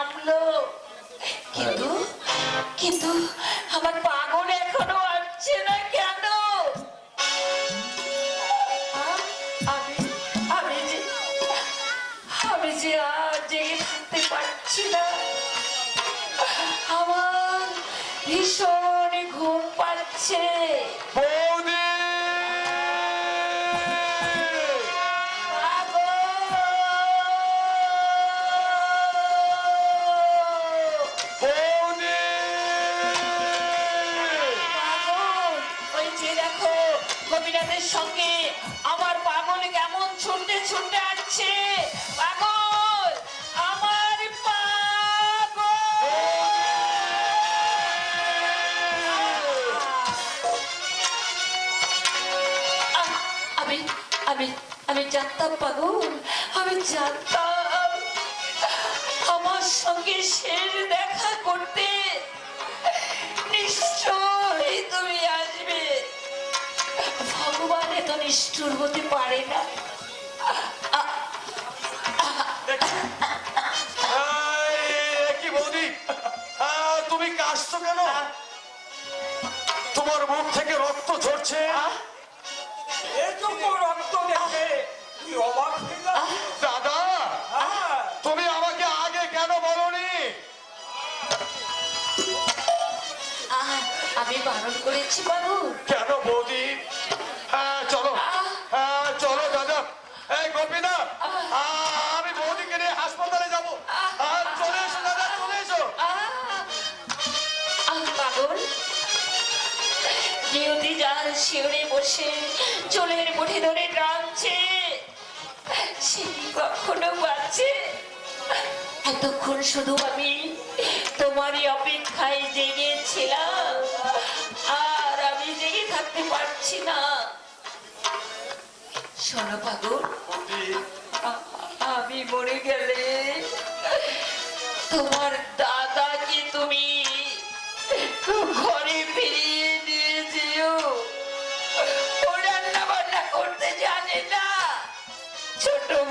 নামলো। কিন্তু কিন্তু আমার সঙ্গে আমার পাগল কেমন ছুটতে ছুটতে আসছে? পাগল, আমার আমি আমি আমি জানতাম পাগল, আমি জানতাম আমার সঙ্গে শেষ দেখা করতে এত নিষ্ঠুর হতে পারে না। এ কি বৌদি? তুমি কাশছো কেন? তোমার মুখ থেকে রক্ত ঝরছে। রক্ত দেখে। অবাক দাদা হ্যাঁ, তুমি আমাকে আগে কেন বলনি? আমি বারণ করেছি বাবু নিয়তি যার শিওরে বসে চুলের মুঠি ধরে টানছে, সে কখনো পাচ্ছে? এতক্ষণ শুধু আমি তোমারই অপেক্ষায় জেগেছিলাম, আর আমি জেগে থাকতে পারছি না। শোনো পাগল, আমি মরে গেলে তোমার দাদাকে তুমি?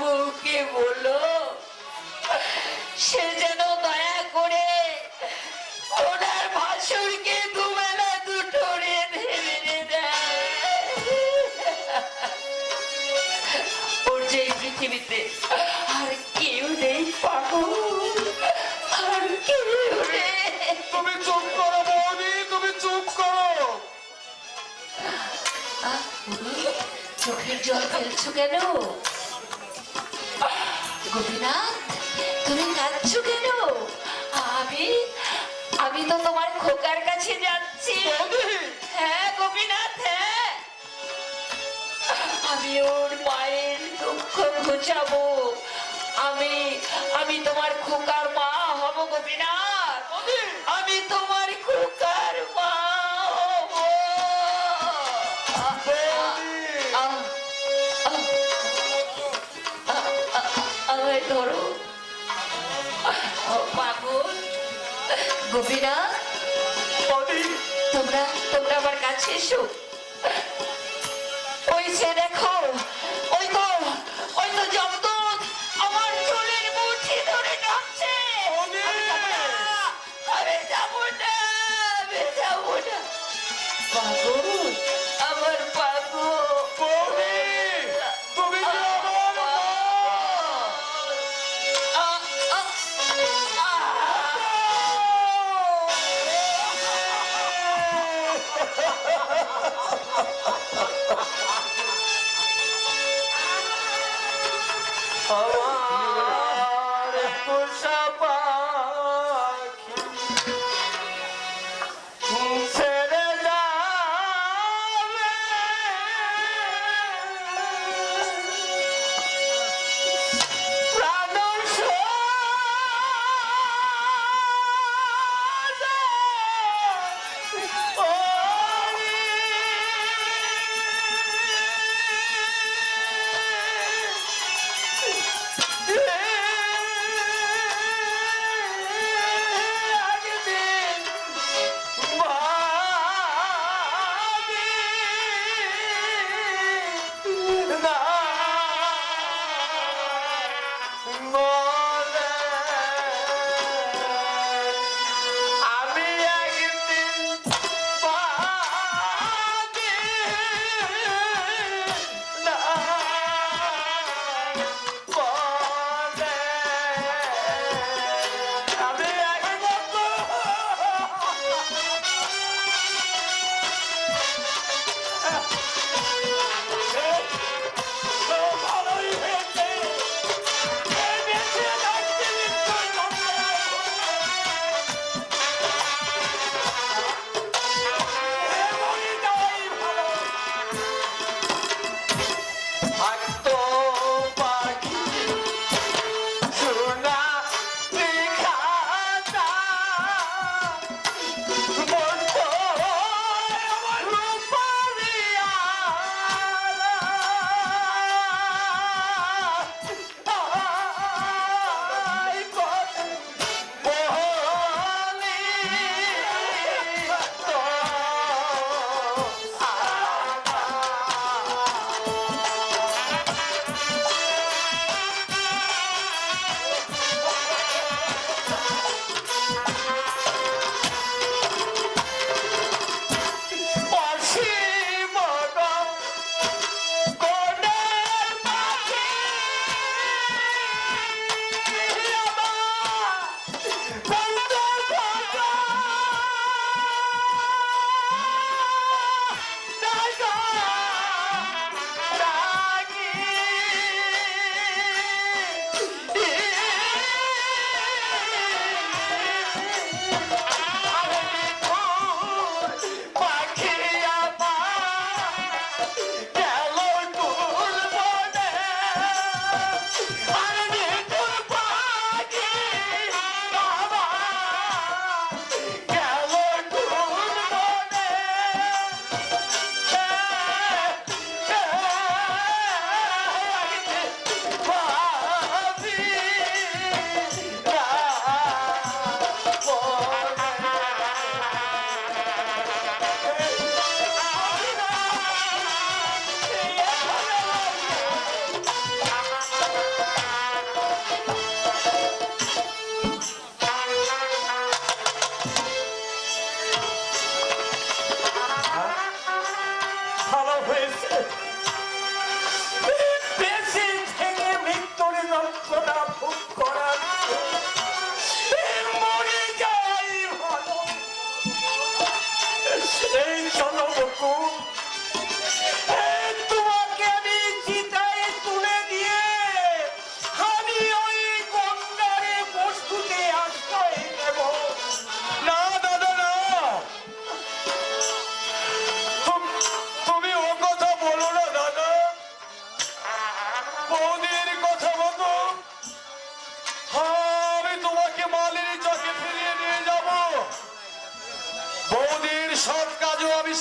বউকে বলো সে যেন দয়া করে ওনার ভাসুরকে দুবেলা দুটো ওর যে পৃথিবীতে আর কেউ নেই পাগল আর কেউ তুমি চুপ করো বৌদি তুমি চুপ করো। চোখের জল ফেলছো কেন? হ্যাঁ গোপীনাথ হ্যাঁ। আমি ওর মায়ের দুঃখ ঘুচাবো। আমি আমি তোমার খোকার মা হব গোপীনাথ। গোপীনাথ তোমরা তোমরা আমার কাছে এসো। ওই সে দেখো ওই তো ওই তো জমদূত আমার চুলের মুঠি ধরে টানছে আমি যাব না আমি যাব না। পাগল।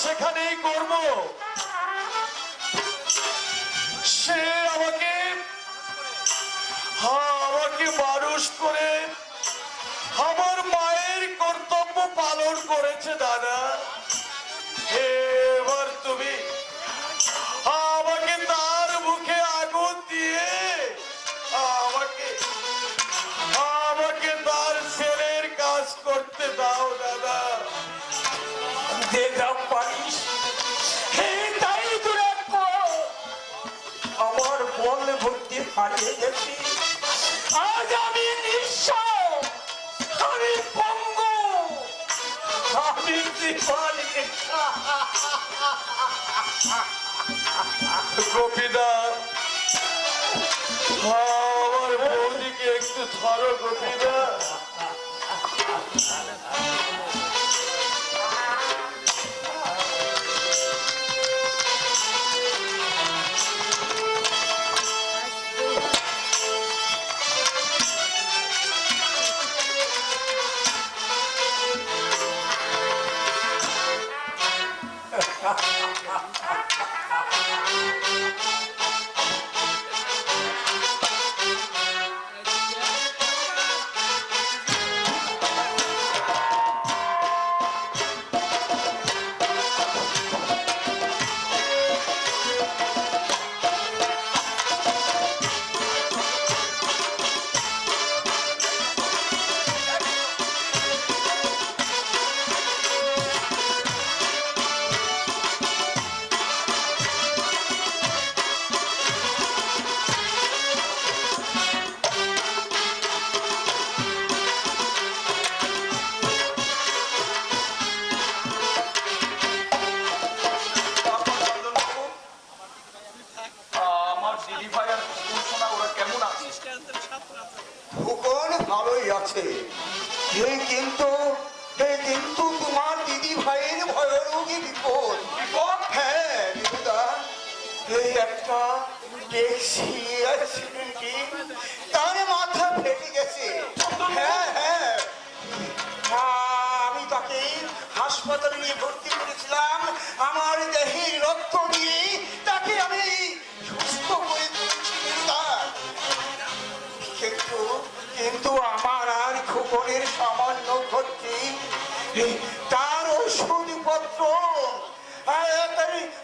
সেখানেই করব। সে আমাকে হ্যাঁ আমাকে মানুষ করে আমার মায়ের কর্তব্য পালন করেছে দাদা। হারিয়ে গেছি আজ আমি নিঃস্ব আমি পঙ্গু। আমি গোপীদা আমার বৌদিকে একটু ধরো গোপীদা। やった!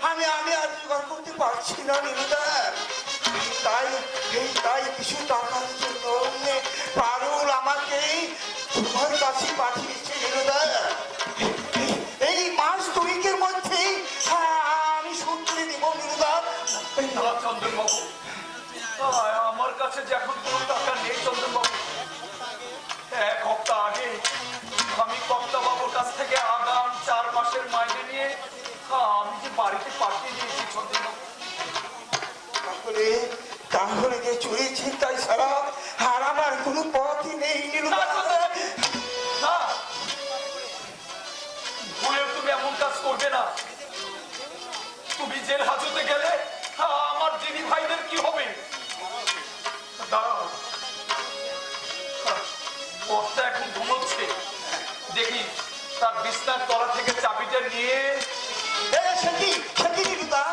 আমি আমি আর জোগাড় করতে পারছি না নিরুদা তাই তাই কিছু টাকার জন্য আমাকে তোমার কাছে পাঠিয়েছে নিরুদা কাছ থেকে আগাম চার মাসের মাইনে নিয়ে আমি যে বাড়িতে পাঠিয়ে দিয়েছি বাবু তাহলে তাহলে যে চুরি চিন্তায় ছাড়া আর আমার কোনো পথই নেই ভুলেও তুমি এমন কাজ করবে না। তুমি জেল হাজতে গেলে আমার দিদি ভাইদের কি হবে? দাঁড়াও। পথটা এখন ঘুমোচ্ছে। দেখি তার বিছনার তলা থেকে চাবিটা নিয়ে সেটি সেটি নিরুদা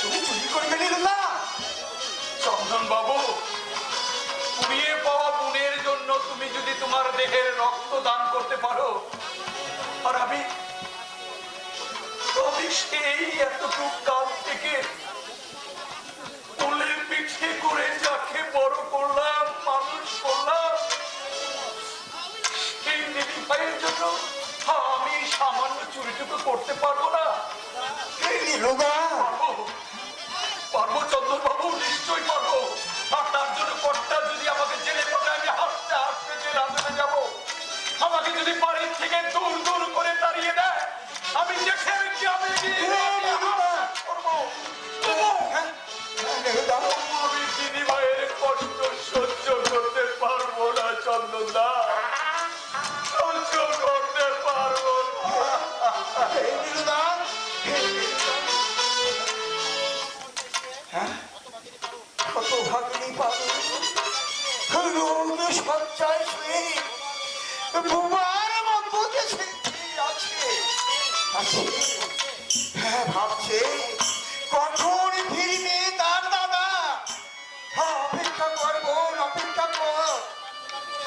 তুমি চুরি করবে নিরুদা চন্দন বাবু কুড়িয়ে পাওয়া পুনের জন্য তুমি যদি তোমার দেহের রক্ত দান করতে পারো আর আমি আমি সেই এতটুক কাল থেকে তুলে পিঠে করে যাকে বড় করলাম মানুষ করলাম সেই দিদি ভাইয়ের জন্য সামান্য চুরিটুকু করতে পারব না। পারব। চন্দ্রবাবু নিশ্চয়ই পারব। আর তার জন্য কর্তা যদি আমাকে জেলে পড়ে আমি হাসতে হাসতে যে হাজতে যাব। আমাকে যদি বাড়ির থেকে দূর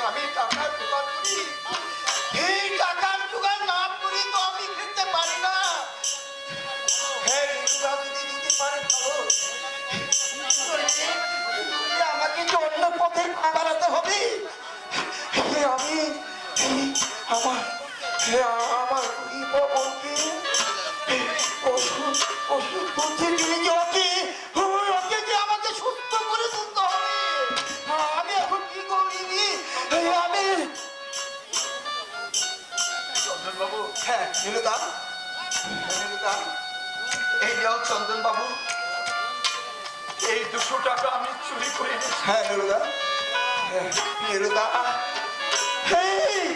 আমি টাকার দোকান করি এই টাকার দোকান না করি তো আমি খেতে পারি না হ্যাঁ গুরুরা যদি দিতে পারে ভালো আমাকে কি অন্য পথে বাড়াতে হবে আমি আমার সুনিতা সুনিতা এই নাও চন্দন বাবু এই দুশো টাকা আমি চুরি করে হ্যাঁ নিরুদা নিরুদা হ্যাঁ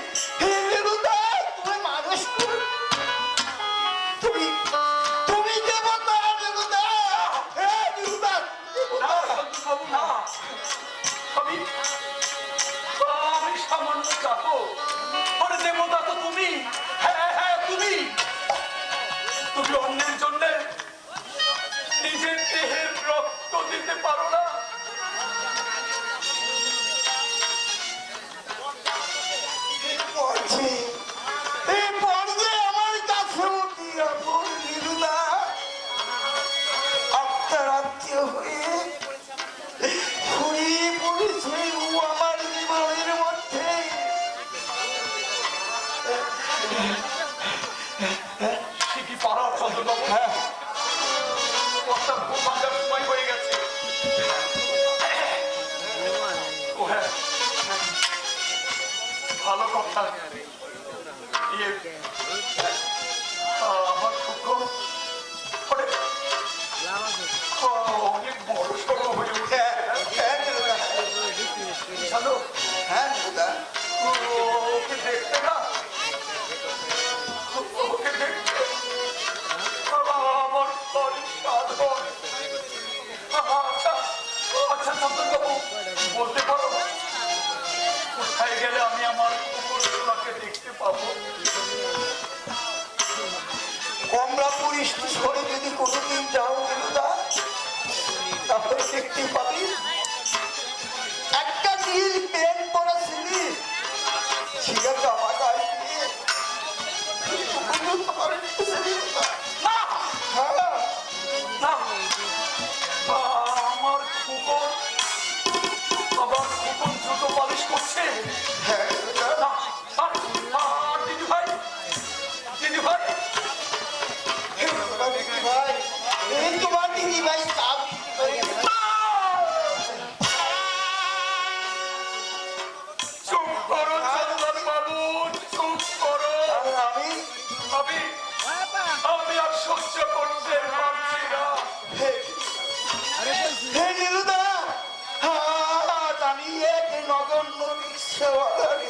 তুমি অন্যের জন্য নিজের দেহের রক্ত দিতে পারো না। আমাদের নবী সেওয়াদারি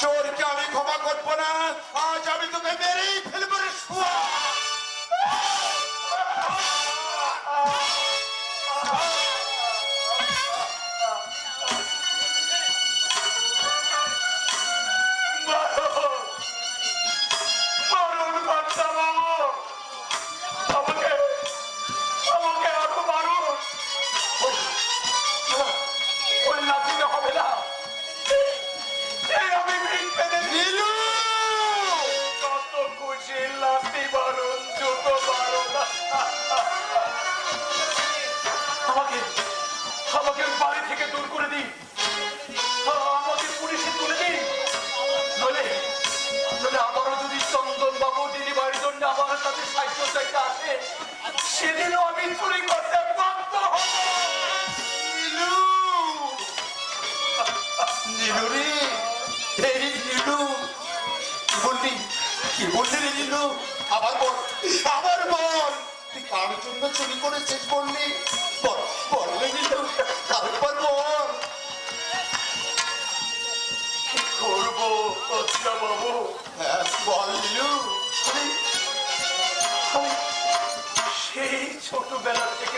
চোরকে আমি ক্ষমা করব না। আজ আমি তোকে মেরেই ফেলব সেদিন আমি চুরি করতে বাধ্য হব। নীলু। নীলু কার জন্য চুরি করেছিস বললি? বল বললে নীলু তারপর করব? বাবু হ্যাঁ বল নীলু। Soktu ben artık